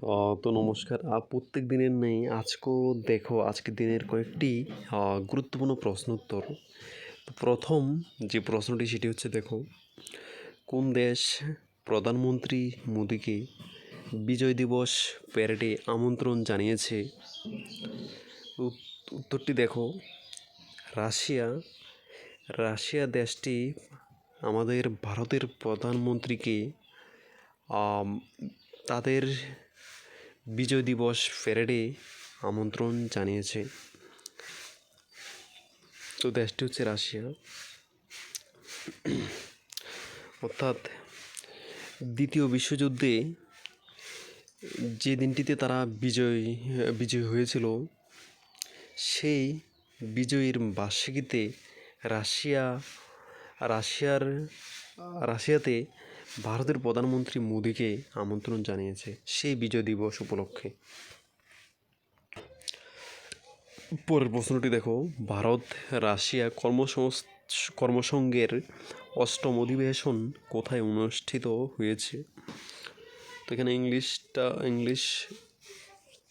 তো নমস্কার। প্রত্যেক দিনের নেই, আজকেও দেখো, আজকের দিনের কয়েকটি গুরুত্বপূর্ণ প্রশ্ন উত্তর। প্রথম যে প্রশ্নটি, সেটি হচ্ছে দেখো, কোন দেশ প্রধানমন্ত্রী মোদীকে বিজয় দিবস প্যারেডে আমন্ত্রণ জানিয়েছে? উত- উত্তরটি দেখো, রাশিয়া। রাশিয়া দেশটি আমাদের ভারতের প্রধানমন্ত্রীকে তাদের বিজয় দিবস প্যারেডে আমন্ত্রণ জানিয়েছে। তো দেশটি হচ্ছে রাশিয়া। অর্থাৎ দ্বিতীয় বিশ্বযুদ্ধে যে দিনটিতে তারা বিজয় বিজয় হয়েছিল, সেই বিজয়ীর বার্ষিকীতে রাশিয়া, রাশিয়ার, রাশিয়াতে ভারতের প্রধানমন্ত্রী মোদীকে আমন্ত্রণ জানিয়েছে সেই বিজয় দিবস উপলক্ষে। পরের প্রশ্নটি দেখো। ভারত, রাশিয়া কর্মসংস, কর্মসংঘের অষ্টম অধিবেশন কোথায় অনুষ্ঠিত হয়েছে? তো এখানে ইংলিশটা, ইংলিশ,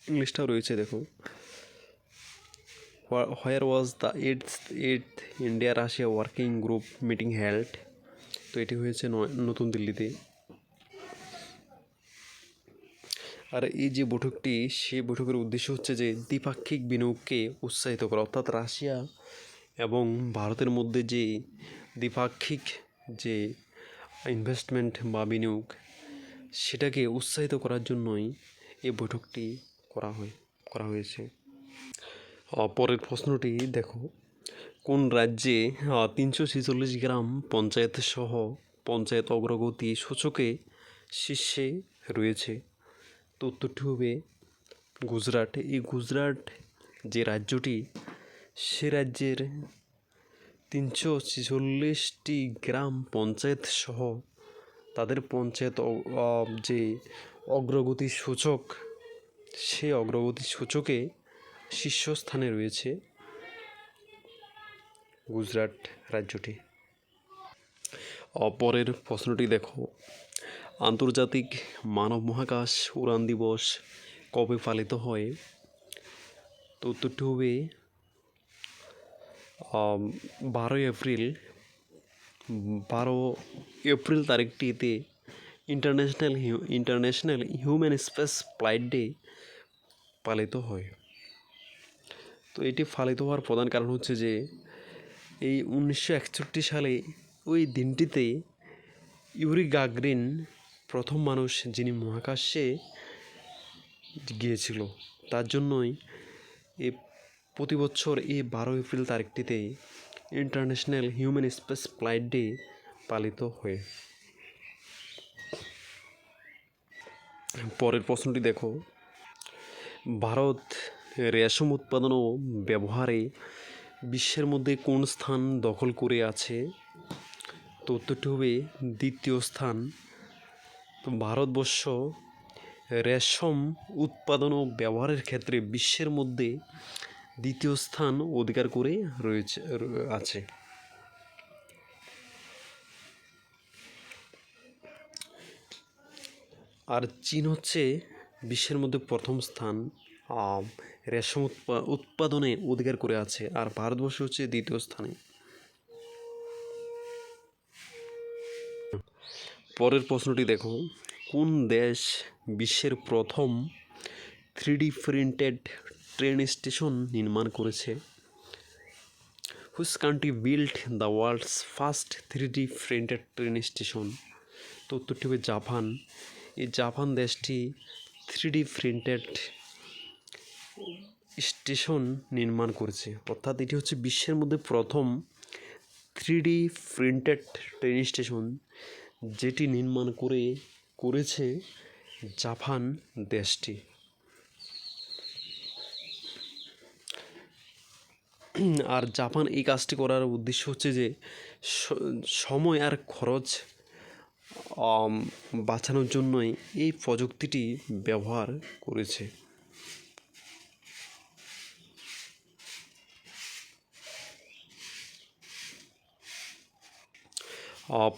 ইংলিশটাও রয়েছে দেখো। Where was the eight eight India Russia working group meeting held. তো এটি হয়েছে নতুন দিল্লিতে। আর এই যে বৈঠকটি, সেই বৈঠকের উদ্দেশ্য হচ্ছে যে দ্বিপাক্ষিক বিনিয়োগকে উৎসাহিত করা। অর্থাৎ রাশিয়া এবং ভারতের মধ্যে যে দ্বিপাক্ষিক যে ইনভেস্টমেন্ট বা বিনিয়োগ, সেটাকে উৎসাহিত করার জন্যই এই বৈঠকটি করা হয় করা হয়েছে। পরের প্রশ্নটি দেখো। কোন রাজ্যে তিনশো ছেচল্লিশ গ্রাম পঞ্চায়েত সহ পঞ্চায়েত অগ্রগতি সূচকে শীর্ষে রয়েছে? তো উত্তরটি হবে গুজরাট। এই গুজরাট যে রাজ্যটি, সে রাজ্যের তিনশো ছেচল্লিশটি গ্রাম পঞ্চায়েত সহ তাদের পঞ্চায়েত যে অগ্রগতি সূচক, সে অগ্রগতি সূচকে শীর্ষস্থানে রয়েছে। গুজরাট রাজ্যটি। অপরের প্রশ্নটি দেখো। আন্তর্জাতিক মানব মহাকাশ উড়ান দিবস কবে পালিত হয়? তো উত্তরটি হবে বারোই এপ্রিল, বারো April তারিখটিতে international international human space flight day পালিত হয়। তো এটি পালিত হওয়ার প্রধান কারণ হচ্ছে যে এই উনিশশো একষট্টি সালে ওই দিনটিতে ইউরি গাগরিন প্রথম মানুষ যিনি মহাকাশে গিয়েছিল, তার জন্যই এ প্রতি বছর এই বারো April তারিখটিতে international human space flight day পালিত হয়। পরের প্রশ্নটি দেখো। ভারত রেশম উৎপাদন ও ব্যবহারে বিশ্বের মধ্যে কোন স্থান দখল করে আছে? তো উত্তরটি হবে দ্বিতীয় স্থান। তো ভারতবর্ষ রেশম উৎপাদন ও ব্যবহারের ক্ষেত্রে বিশ্বের মধ্যে দ্বিতীয় স্থান অধিকার করে রয়েছে আছে। আর চীন হচ্ছে বিশ্বের মধ্যে প্রথম স্থান। রেশম উৎপা- উৎপাদনে অধিকার করে আছে আর ভারতবর্ষ হচ্ছে দ্বিতীয় স্থানে। পরের প্রশ্নটি দেখো। কোন দেশ বিশ্বের প্রথম থ্রি প্রিন্টেড ট্রেন স্টেশন নির্মাণ করেছে? Which country build the world's first three D printed train station তো উত্তরটি হবে জাপান। এই জাপান দেশটি থ্রি ডি প্রিন্টেড স্টেশন নির্মাণ করেছে। অর্থাৎ এটি হচ্ছে বিশ্বের মধ্যে প্রথম three D printed train station যেটি নির্মাণ করে, করেছে জাপান দেশটি। আর জাপান এই কাজটি করার উদ্দেশ্য হচ্ছে যে সময় আর খরচ বাঁচানোর জন্যই এই প্রযুক্তিটি ব্যবহার করেছে।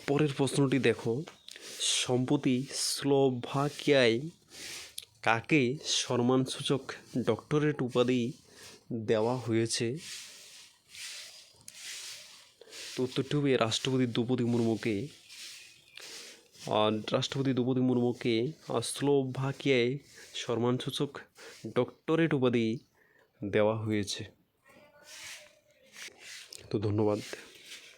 পরের প্রশ্নটি দেখো। সম্প্রতি স্লোভাকিয়ায় কাকে সম্মানসূচক ডক্টরেট উপাধি দেওয়া হয়েছে? উত্তরটি হবে রাষ্ট্রপতি দ্রৌপদী মুর্মুকে। রাষ্ট্রপতি দ্রৌপদী মুর্মুকে স্লোভাকিয়ায় সম্মানসূচক ডক্টরেট উপাধি দেওয়া হয়েছে। তো ধন্যবাদ।